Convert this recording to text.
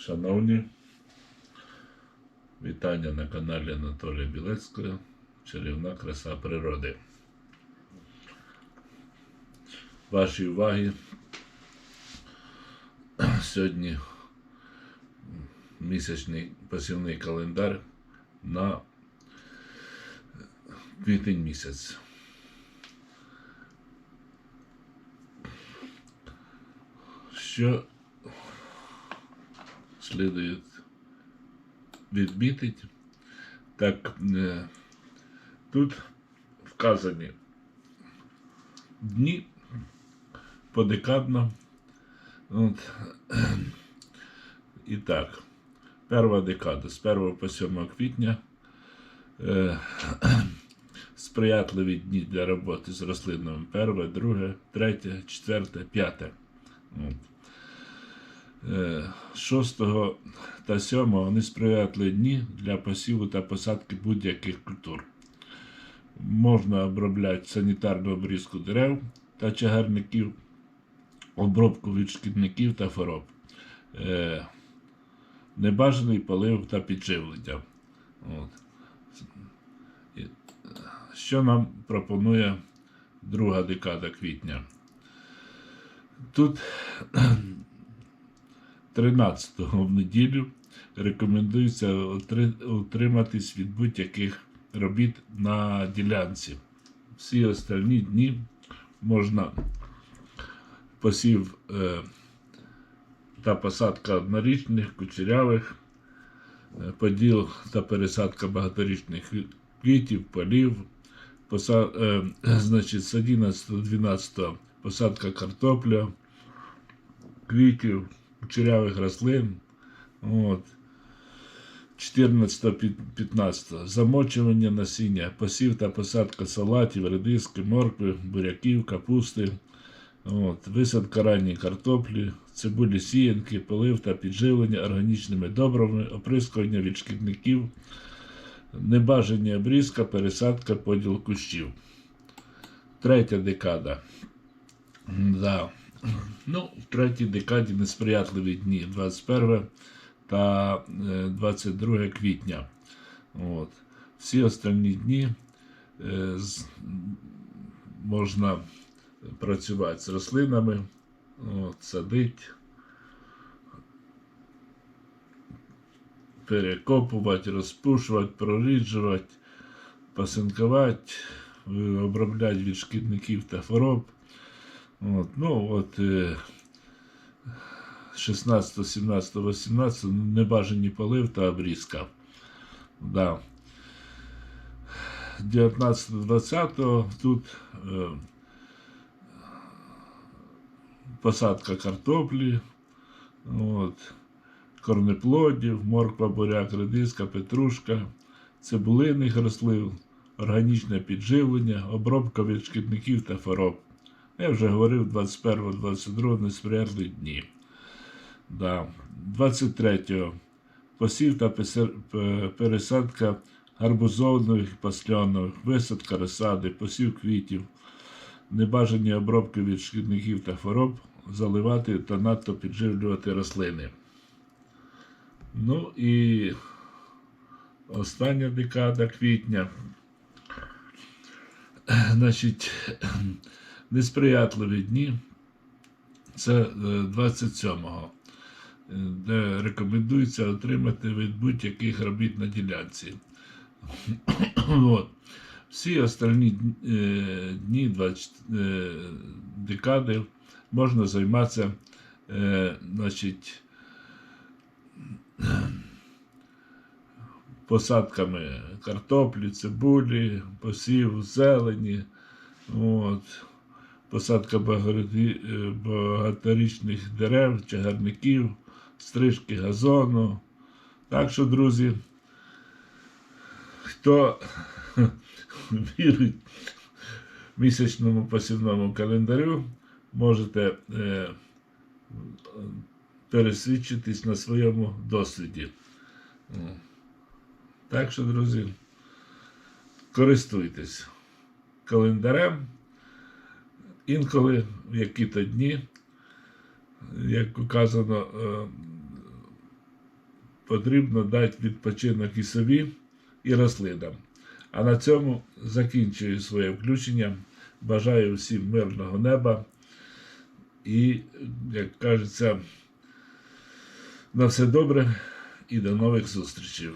Шановні, вітання на каналі Анатолія Білецького Чарівна краса природи. Вашій уваги сьогодні місячний посівний календар на квітень місяць. Що следует відмітити, так е, тут вказані дні подекадно. От. І так, перша декада з 1 по 7 квітня. Е, сприятливі дні для роботи з рослинами. Перше, друге, третє, четверте, п'яте. 6 та 7 несприятливі дні для посіву та посадки будь-яких культур. Можна обробляти санітарну обрізку дерев та чагарників, обробку від шкідників та хвороб, е, небажаний полив та підживлення. От. Е, Що нам пропонує друга декада квітня? Тут 13-го в неділю рекомендується утриматись від будь-яких робіт на ділянці. Всі остальні дні можна посів е, та посадка однорічних, кучерявих, е, поділ та пересадка багаторічних квітів, полів, поса, е, значить, з 11 до 12 посадка картопля, квітів, кучерявих рослин. От. 14-15 замочування насіння, посів та посадка салатів, редиски, моркви, буряків, капусти, от, висадка ранньої картоплі, цибулі сіянки, полив та підживлення органічними добрами, оприскування від шкідників, небажання обрізка, пересадка, поділ кущів. Третя декада. Да. Ну, в третій декаді несприятливі дні 21 та е, 22 квітня. От. Всі останні дні е, з- можна працювати з рослинами, от, садити, перекопувати, розпушувати, проріджувати, пасинкувати, е, обробляти від шкідників та хвороб. От, ну, от, е, 16, 17, 18 небажані полив та обрізка. Да. 19, 20 тут е, посадка картоплі, от, корнеплодів, морква, буряк, редиска, петрушка, цибулинних рослин, органічне підживлення, обробка від шкідників та хвороб. Я вже говорив 21-22 несприятливі дні. Да. 23-го посів та пересадка гарбузовних пасляних, висадка розсади, посів квітів, небажані обробки від шкідників та хвороб, заливати та надто підживлювати рослини. Ну і остання декада квітня. Значить, несприятливі дні. Це е, 27-го, е, де рекомендується отримати від будь-яких робіт на ділянці. От. Всі остальні е, дні 20, е, декади можна займатися е, значить, посадками картоплі, цибулі, посів зелені. От посадка е, багаторічних дерев, чагарників, стрижки газону. Так що, друзі, хто вірить місячному посівному календарю, можете е, пересвідчитись на своєму досвіді. Так що, друзі, користуйтесь календарем. Інколи в які-то дні, як указано, е, потрібно дати відпочинок і собі, і рослинам. А на цьому закінчую своє включення. Бажаю всім мирного неба і, як кажеться, на все добре і до нових зустрічей.